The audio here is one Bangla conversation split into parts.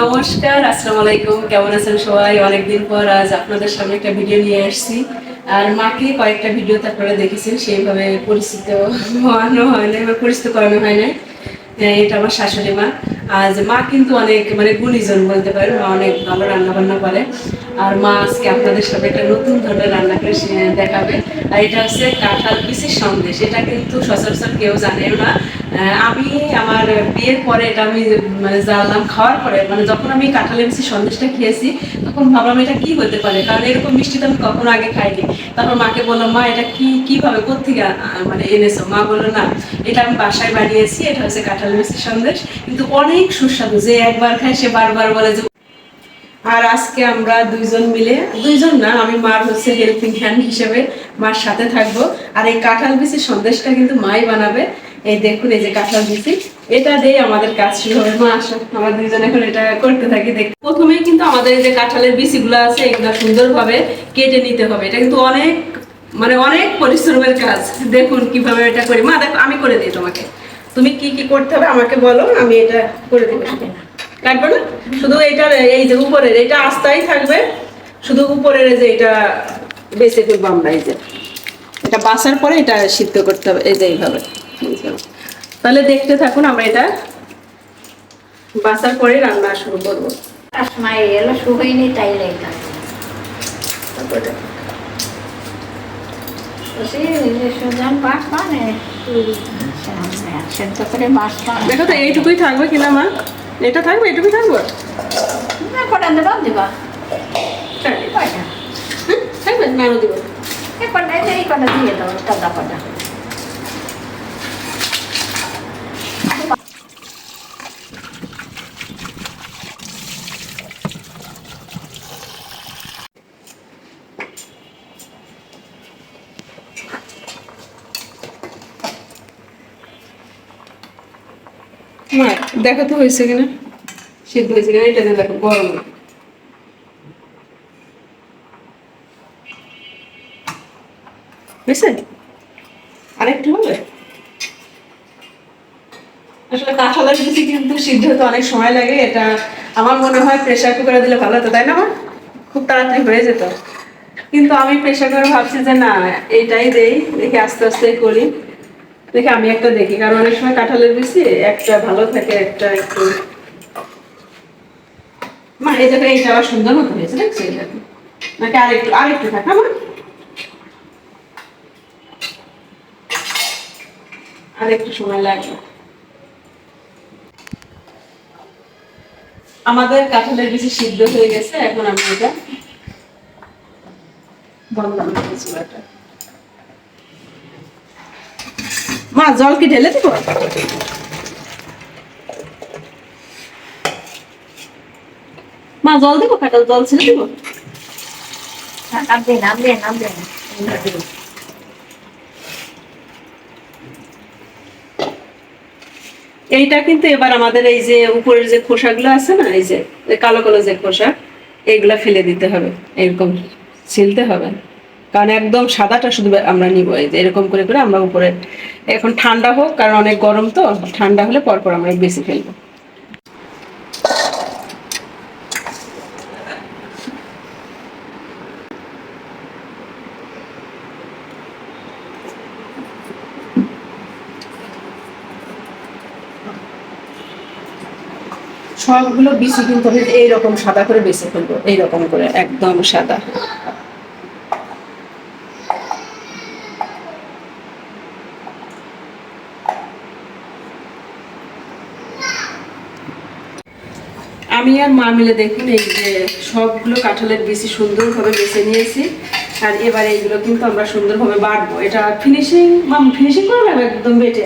নমস্কার, আসসালামু আলাইকুম। কেমন আছেন সবাই? অনেকদিন পর আজ আপনাদের সামনে একটা ভিডিও নিয়ে আসছি। আর মাকে কয়েকটা ভিডিও তারপরে দেখেছেন, সেইভাবে পরিচিত হওয়ানো হয় না বা পরিচিত করানো হয় না এটা আমার শাশুড়ি মা। আজ মা কিন্তু অনেক মানে গুণীজন বলতে পারেন মা অনেক ভালো রান্না বান্না করে। আর মা আজকে আপনাদের সাথে একটা নতুন ধরনের রান্না করে দেখাবে। আর এটা হচ্ছে কাঁঠাল পিসির সন্দেশ। এটা কিন্তু সচরাচর কেউ জানেও না। আমি আমার বিয়ের পরে এটা আমি মানে জানলাম, খাওয়ার পরে মানে যখন আমি কাঁঠালের পিসির সন্দেশটা খেয়েছি, তখন ভাবলাম এটা কি হতে পারে? কারণ এরকম মিষ্টি তো আমি কখনো আগে খাইনি। তারপর মাকে বললাম, মা, এটা কি, কীভাবে কোথেকে মানে এনেছো? মা বলল, না, এটা আমি বাসায় বানিয়েছি। এটা হচ্ছে কাঁঠাল মিষ্টির সন্দেশ। কিন্তু অনেক সুস্বাদু। যে একবার খায়, সে বারবার বলে যে আর আজকে আমরা দুইজন মিলে, দুইজন না, আমি মার হচ্ছে হেল্পিং হ্যান্ড হিসেবে মার সাথে থাকব। আর এই কাঁঠাল বিচি সন্দেশটা কিন্তু মাই বানাবে। এই দেখুন, এই যে কাঁঠাল বিচি। এটা দিয়ে আমাদের কাজ শুরু হবে। মা, আসো। আমরা দুইজন এখন এটা করতে থাকি। দেখ, প্রথমেই কিন্তু আমাদের যে কাঁঠালের বিচিগুলো আছে, এগুলো সুন্দরভাবে কেটে নিতে হবে। এটা কিন্তু অনেক মানে অনেক পরিশ্রমের কাজ। দেখুন কীভাবে এটা করি। মা, দেখো, আমি করে দিই তোমাকে। তুমি কি কি করতে হবে আমাকে বলো, আমি এটা করে দেবো। কাটবো না? শুধু এইটার এই যে উপরের এটা আস্তাই থাকবে। শুধু উপরের যে এটা বেঁচে ফেলব আমরা এই যে। এটা বাসার পরে এটা সিদ্ধ করতে হবে এই যে এইভাবে। তাহলে দেখতে থাকুন আমরা এটা বাসার পরে রান্না শুরু করব। সময় এলো শুকাইনি তাই লেখা তারপর দেখো তো এইটুকুই থাকবে কিনা মা? এটা থাকবে এটুকু থাকবে? কটা দেবা দিবা। থাকবে। কয়টা হুম, থাকবে না আরও দিব। এই কটা এই কটা দিয়ে দাও তাজা কটা। তো হয়েছে কিনা। সিদ্ধ হয়েছে কিনা, এটা দেখো, গরম হয়েছে। আরেকটু হবে? আসলে কাঁঠালের লুচি কিন্তু সিদ্ধ হতে অনেক সময় লাগে, এটা আমার মনে হয় প্রেসার কুকারে দিলে ভালো হতো, তাই না মা? খুব তাড়াতাড়ি হয়ে যেত। কিন্তু আমি প্রেশার কুকারে ভাবছি যে না, এটাই দেই, দেখি আস্তে আস্তে করি। দেখি আমি একটা দেখি, কারণ অনেক সময় কাঁঠালের বেশি একটা ভালো থাকে, একটা একটু মা, এই দেখো এইটা আবার সুন্দর মতো হয়েছে, দেখছ নাকি আরেকটু আরেকটু আমার আরেকটু সময় লাগবে। আমাদের কাঁঠালের বেশি সিদ্ধ হয়ে গেছে, এখন আমি এটা বন্ধ করে চুলাটা মা জল কি ঢেলে দিব? মা জল দেবো কাঁঠাল জল ছেড়ে দিব? নামবে নামবে নামবে এইটা কিন্তু এবার আমাদের এই যে উপরের যে খোসাগুলো আছে না এই যে কালো কালো যে খোসা এইগুলা ফেলে দিতে হবে। এরকম ছিলতে হবে। কারণ একদম সাদাটা শুধু আমরা নিব, এই যে এরকম করে করে আমরা উপরে এখন ঠান্ডা হোক, কারণ অনেক গরম তো, ঠান্ডা হলে পরপর আমরা বেশি ফেলব। সবগুলো বিচি কিন্তু এইরকম সাদা করে বেছে ফেলব, এইরকম করে, একদম সাদা। আমি আর মা মিলে দেখুন এই যে সবগুলো কাঁঠালের বেশি সুন্দরভাবে বেছে নিয়েছি। আর এবার এইগুলো কিন্তু আমরা সুন্দরভাবে বাটবো। এটা ফিনিশিং মাম ফিনিশিং করে নেব একদম বেটে।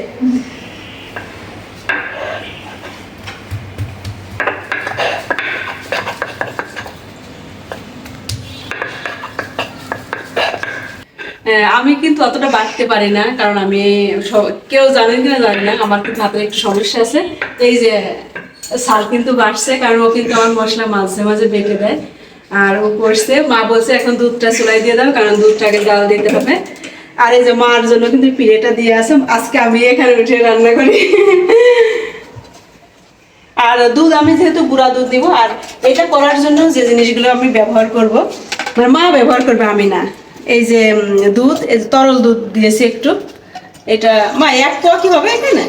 হ্যাঁ, আমি কিন্তু অতটা বাড়তে পারি না কারণ আমি কেউ জানেন কিনা জানি না আমার কিন্তু হাতের একটু সমস্যা আছে। এই যে সাল কিন্তু বাড়ছে, কারণ ও কিন্তু আমার মশলা মাঝে মাঝে বেটে দেয়। আর ও করছে, মা বলছে, এখন দুধটা চুলাই দিয়ে দাও, কারণ দুধটাকে জাল দিতে হবে। আর এই যে মার জন্য কিন্তু পিড়েটা দিয়ে আছে, আজকে আমি এখানে উঠে রান্না করি। আর দুধ আমি যেহেতু গুঁড়া দুধ দিব, আর এটা করার জন্য যে জিনিসগুলো আমি ব্যবহার করব মানে মা ব্যবহার করবে, আমি না। এই যে দুধ, এই যে তরল দুধ দিয়েছি একটু। এটা, মা, এক পোয়া কি হবে এখানে?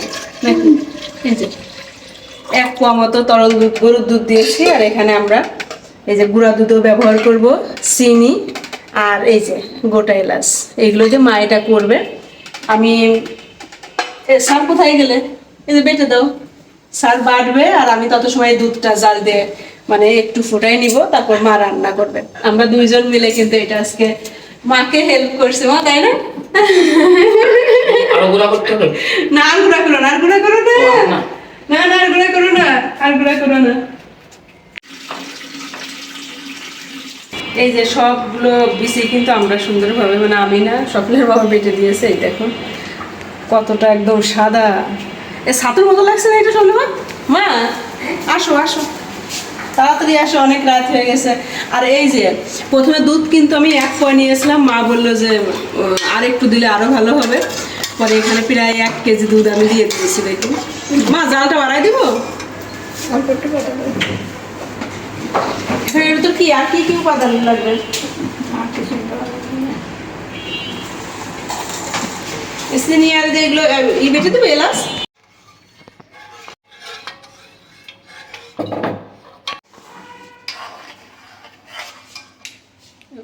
এই যে। এক পোয়া মতো তরল দুধ গরুর দুধ দিয়েছি আর এখানে আমরা এই যে গুঁড়া দুধও ব্যবহার করব চিনি আর এই যে গোটা এলাচ। এইগুলো যে মা এটা করবে। আমি সার কোথায় গেলে? এই যে বেটে দাও। সার বাড়বে আর আমি তত সময় দুধটা জাল দিয়ে মানে একটু ফুটাই নিব তারপর মা রান্না করবে। আমরা দুইজন মিলে কিন্তু এটা আজকে মাকে হেল্প করছে। মা তাই না? আরও গুলা করতে না গুঁড়া করো না গুঁড়া করো না। না। না, আর গুঁড়া করো না, আর গুঁড়া করো না। এই যে সবগুলো বিসি কিন্তু আমরা সুন্দরভাবে মানে আমি না স্বপ্নের বাবা বেটে দিয়েছে, এই দেখুন কতটা একদম সাদা। এ সাতুর মতো লাগছে না এটা শোনো মা, আসো আসো। তাড়াতাড়ি আসো, অনেক রাত হয়ে গেছে। আর এই যে, প্রথমে দুধ কিন্তু আমি এক পয় নিয়েছিলাম। মা বলল যে আর একটু দিলে আরও ভালো হবে। পরে এখানে প্রায় এক কেজি দুধ আমি দিয়ে দিয়েছি, দেখুন। মা, জালটা বাড়াই দিব? অল্প কি, আর কি কি উপাদান লাগবে? ই বেটে দেবো, এলাচ?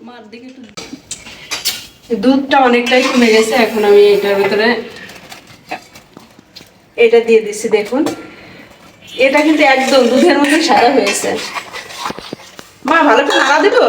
মার দিকে একটু দুধটা অনেকটাই কমে গেছে, এখন আমি এটার ভিতরে এটা দিয়ে দিচ্ছি, দেখুন। এটা কিন্তু একদম দুধের মধ্যে সাদা হয়েছে। মা, ভালো করে নাড়া দেবো?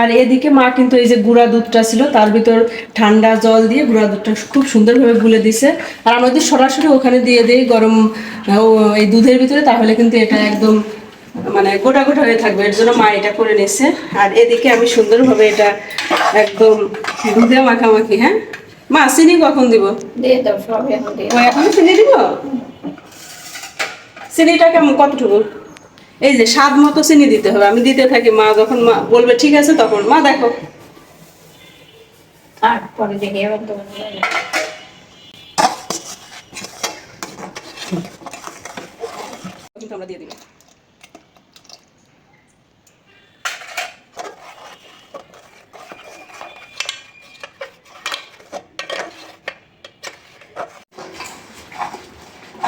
আর এদিকে মা কিন্তু এই যে গুঁড়া দুধটা ছিল তার ভিতর ঠান্ডা জল দিয়ে গুঁড়া দুধটা খুব সুন্দরভাবে গুলে দিছে। আর আমরা যদি সরাসরি ওখানে দিয়ে দিই গরম এই দুধের ভিতরে তাহলে কিন্তু এটা একদম মানে গোটা গোটা হয়ে থাকবে। এর জন্য মা এটা করে নিচ্ছে আর এদিকে আমি সুন্দরভাবে এটা একদম দুধে মাখামাখি হ্যাঁ? মা চিনি কখন দিব? ও এখন চিনি দিব? চিনিটা কেমন কতটুকু? এই যে স্বাদ মতো চিনি দিতে হবে। আমি দিতে থাকি মা যখন মা বলবে ঠিক আছে তখন মা দেখো। তারপরে দেখি আবার আমরা দিয়ে দিই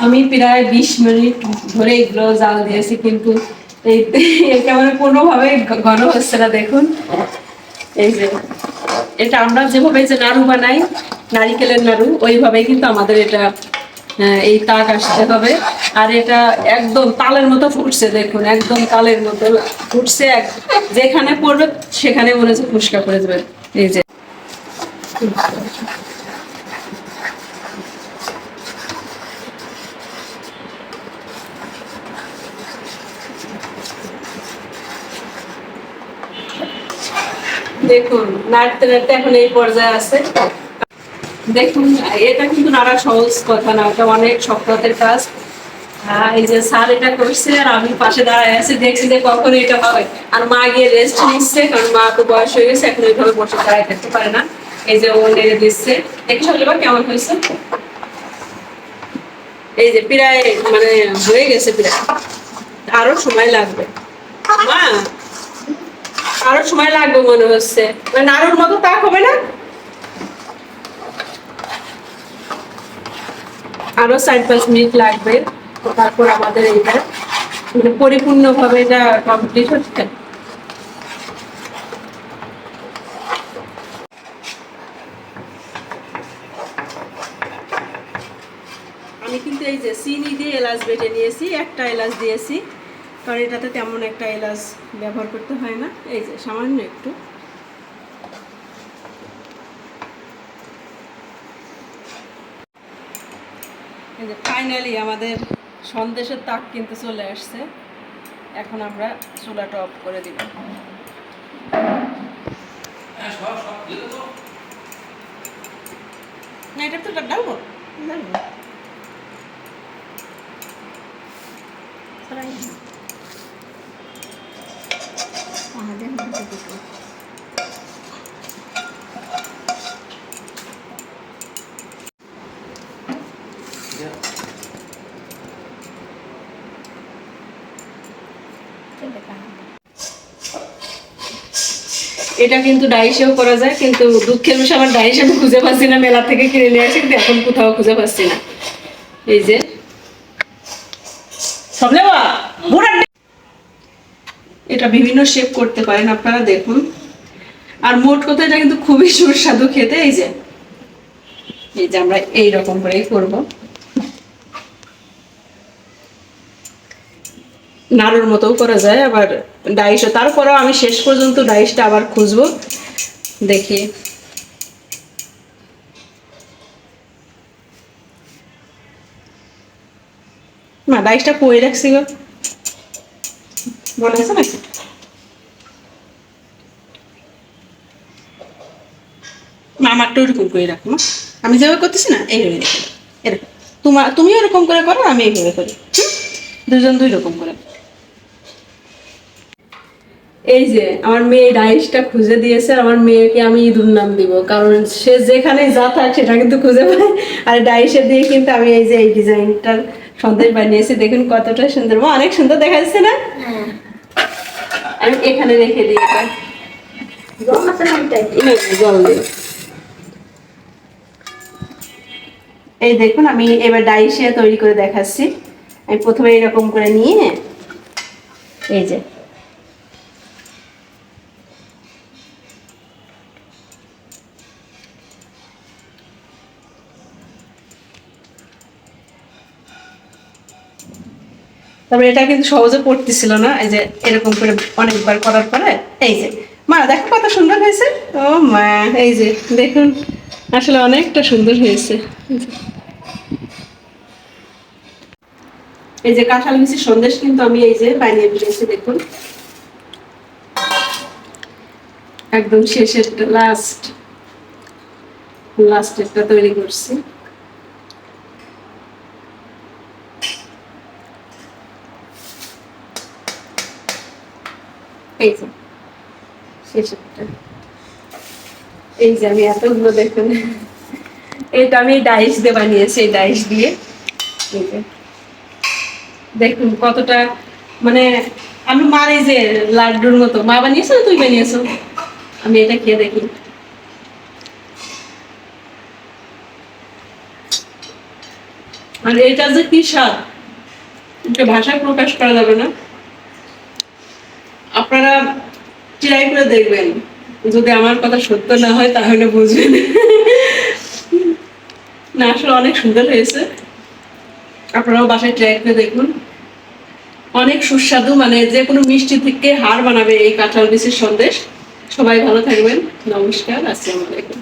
আমি প্রায় বিশ মিনিট ধরে এগুলো জাল দিয়েছি, কিন্তু এই একেবারে কোনোভাবে ঘন হচ্ছে না, দেখুন। এই যে, এটা আমরা যেভাবে যে নাড়ু বানাই, নারিকেলের নাড়ু, ওইভাবেই কিন্তু আমাদের এটা এই তাক আসতে হবে। আর এটা একদম তালের মতো ফুটছে, দেখুন, একদম তালের মতো ফুটছে যেখানে পড়বে সেখানে মনে হচ্ছে ফুসকা করে দেবে এই যে। দেখুন, নাড়তে নাড়তে এখন এই পর্যায়ে আছে। দেখুন, এটা কিন্তু নাড়া সহজ কথা না, এটা অনেক কাজ। এই যে এটা করছে আর আমি পাশে দাঁড়ায় দেখছি যে কখন এটা হবে আর মা গিয়ে রেস্ট নিচ্ছে, কারণ মা তো বয়স হয়ে গেছে, এখন ওইভাবে বসে দাঁড়ায় থাকতে পারে না। এই যে ও নেড়ে দিচ্ছে। দেখি সকালে বা কেমন হয়েছে। এই যে প্রায় মানে হয়ে গেছে প্রায়। আরও সময় লাগবে। মা আরও সময় লাগবে মনে হচ্ছে। মানে মতো তাক হবে না? আরও চার পাঁচ মিনিট লাগবে তারপর আমাদের মানে পরিপূর্ণভাবে এটা কমপ্লিট হচ্ছে। আমি কিন্তু এই যে চিনি দিয়ে এলাচ বেটে নিয়েছি, একটা এলাচ দিয়েছি। কারণ এটাতে তেমন একটা এলাচ ব্যবহার করতে হয় না। এই যে সামান্য একটু। এই যে ফাইনালি আমাদের সন্দেশের তাক কিন্তু চলে আসছে। এখন আমরা চুলাটা অফ করে দিব। না এটা তো ডালবো। এটা কিন্তু ডাইসেও করা যায়, কিন্তু দুঃখের বিষয়, আমার ডাইস আমি খুঁজে পাচ্ছি না, মেলা থেকে কিনে নিয়ে আসি, কিন্তু এখন কোথাও খুঁজে পাচ্ছি না। এই যে। এটা বিভিন্ন শেপ করতে পারেন, আপনারা দেখুন। আর মোট কথা, এটা কিন্তু খুবই সুস্বাদু খেতে, এই যে। এই যে আমরা এই রকম করেই করব। নাড়ুর মতোও করা যায়, আবার ডাইসও, তারপরেও আমি শেষ পর্যন্ত ডাইসটা আবার খুঁজবো। দেখি। না, ডাইসটা কই রাখছি গো মনে নাকি? আমারটা ওরকম করে রাখো আমি যেভাবে করতেছি না এইভাবে রেখে এরকম। তোমার তুমি ওরকম করে করো আমি এইভাবে করি দুজন দুই রকম করে। এই যে আমার মেয়ে ডাইসটা খুঁজে দিয়েছে আর আমার মেয়েকে আমি ইঁদুর নাম দিব। কারণ সে যেখানে যা থাক সেটা কিন্তু খুঁজে পায়। আর ডাইসে দিয়ে কিন্তু আমি এই যে এই ডিজাইনটার সন্দেশ বানিয়েছি। দেখুন কতটা সুন্দর। মা অনেক সুন্দর দেখা যাচ্ছে না আমি এখানে রেখে দিই এটা। জল দিই এই দেখুন আমি এবার ডাইশিয়া তৈরি করে দেখাচ্ছি। আমি প্রথমে এরকম করে নিয়ে এই যে তারপরে এটা কিন্তু সহজে পড়তেছিল না, এই যে এরকম করে অনেকবার করার পরে, এই যে, মা দেখো কত সুন্দর হয়েছে। ও মা, এই যে, দেখুন, আসলে অনেকটা সুন্দর হয়েছে। এই যে। কাঁঠাল মিষ্টির সন্দেশ কিন্তু আমি এই যে বানিয়ে ফেলেছি, দেখুন। একদম শেষের লাস্ট লাস্টেরটা তৈরি করছি। এই যে এই যে আমি এতগুলো দেখুন। এটা আমি ডাইস দিয়ে বানিয়েছি, এই ডাইস দিয়ে। দেখুন কতটা মানে আমি মার এই যে লাড্ডুর মতো। মা বানিয়েছো তুই বানিয়েছো? আমি এটা খেয়ে দেখি। আর এটা যে কি স্বাদ? ভাষায় প্রকাশ করা যাবে না আপনারা ট্রাই করে দেখবেন। যদি আমার কথা সত্য না হয়, তাহলে বুঝবেন। না, আসলে অনেক সুন্দর হয়েছে। আপনারাও বাসায় ট্রাই করে দেখুন। অনেক সুস্বাদু মানে যে কোনো মিষ্টি থেকে হার বানাবে এই কাঁঠাল বিচির সন্দেশ। সবাই ভালো থাকবেন। নমস্কার, আসসালামু আলাইকুম।